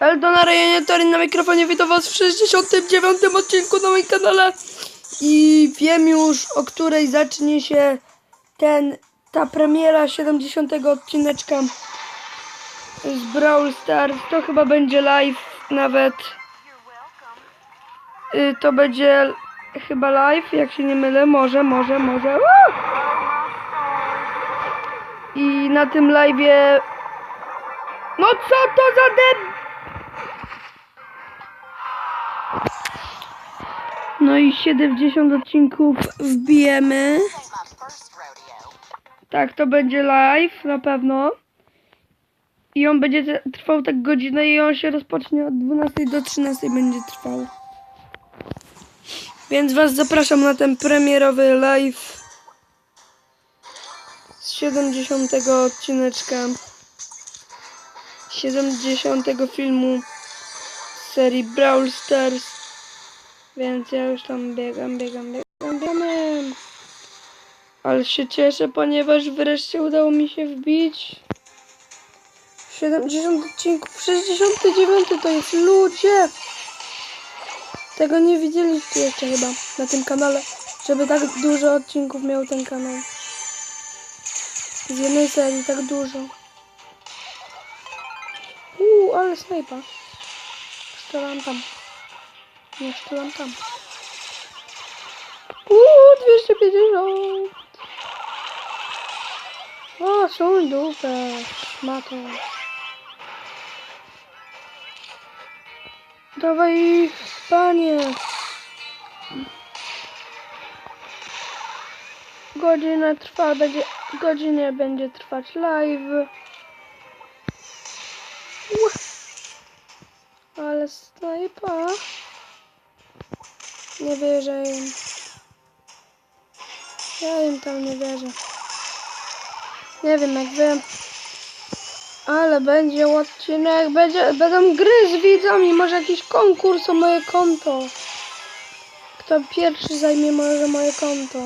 Eldona Rejonie Torin na mikrofonie witam was w 69 odcinku na moim kanale. I wiem już o której zacznie się ten, ta premiera 70 odcineczka z Brawl Stars, to chyba będzie live nawet. Y, to będzie chyba live, jak się nie mylę, może, może, może. I na tym live'ie no co to za deb... No i 70 odcinków wbijemy. Tak, to będzie live na pewno. I on będzie trwał tak godzinę i on się rozpocznie od 12 do 13 będzie trwał. Więc was zapraszam na ten premierowy live z 70 odcineczka 70 filmu serii Brawl Stars. Więc ja już tam biegam, biegam, biegam, biegam. Ale się cieszę, ponieważ wreszcie udało mi się wbić 70 odcinków. 69 to jest ludzie! Tego nie widzieliście jeszcze chyba na tym kanale, żeby tak dużo odcinków miał ten kanał. Z jednej serii tak dużo. Uuu, ale snajpa. Strzelam tam. Nie strzelam tam. Uuu, 250. O, są dupę. Szmato. Dawaj panie. Godzinę trwa, będzie, godzinę będzie trwać live. Ua. Ale snajpa. Nie wierzę im. Ja im tam nie wierzę. Nie wiem jak wy. Ale będzie odcinek, będzie, będą gry z widzami, może jakiś konkurs o moje konto. Kto pierwszy zajmie może moje konto.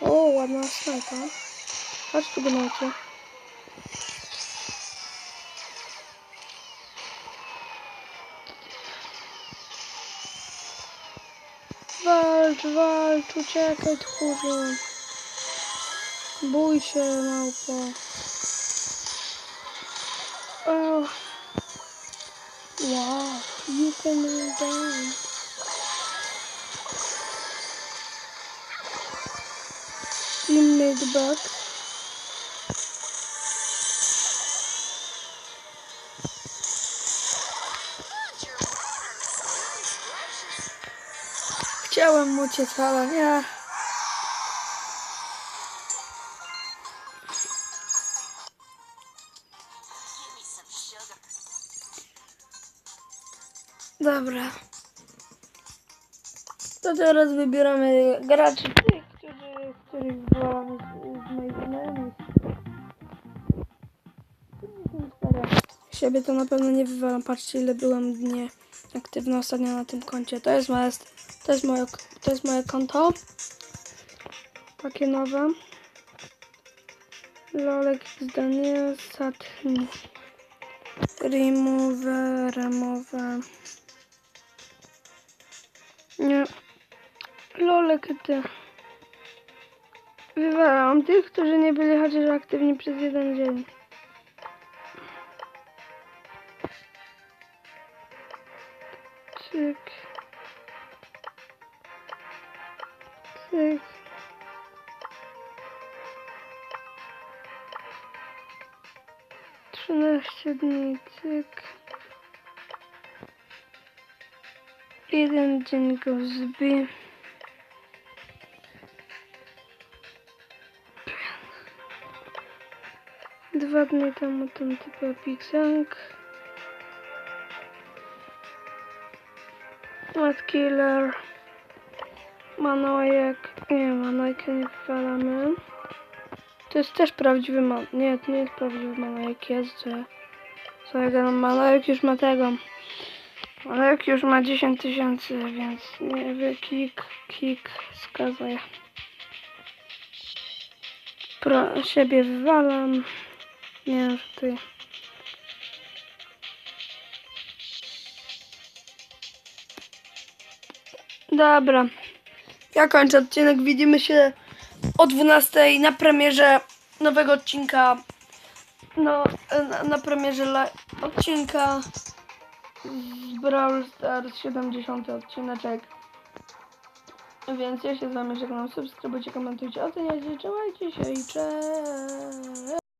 O, ładna snajpa. Chodź tu gnojcie. Walcz, uciekaj tchórzu. Bój się, małpo. Oh. Wow, you can run. Teammate back. Chciałem mu uciec, ale nie. Dobra. To teraz wybieramy graczy tych, którzy, których wywołamy z, z moich znajomych. 54. Siebie to na pewno nie wywalam. Patrzcie ile byłem dnie aktywny ostatnio na tym koncie. To jest moje, to jest moje, to jest moje konto. Takie nowe. Lolek zdanie satni. Remove, remove. Nie. Lolek ty. Wywalam tych, którzy nie byli chociaż aktywni przez jeden dzień. Cyk. Cyk. Trzynaście dni, cyk. Jeden dzień go zbi. Dwa dni temu ten typ Pixang. Mad Killer. Manojek. Nie, Manojka nie wywalamy. To jest też prawdziwy man... Nie, to nie jest prawdziwy Manojek. Jest, że... Co ja gadam? Manojek już ma tego. Manojek już ma 10 tysięcy, więc nie wie, kik, kik, skazaj. Pro, siebie wywalam. Nie, że Dobra. Ja kończę odcinek. Widzimy się o 12 na premierze nowego odcinka. No, na, na premierze odcinka z Brawl Stars 70 odcineczek. Więc ja się z wami żegnam. Subskrybujcie, komentujcie, oceniajcie, trzymajcie się i cześć.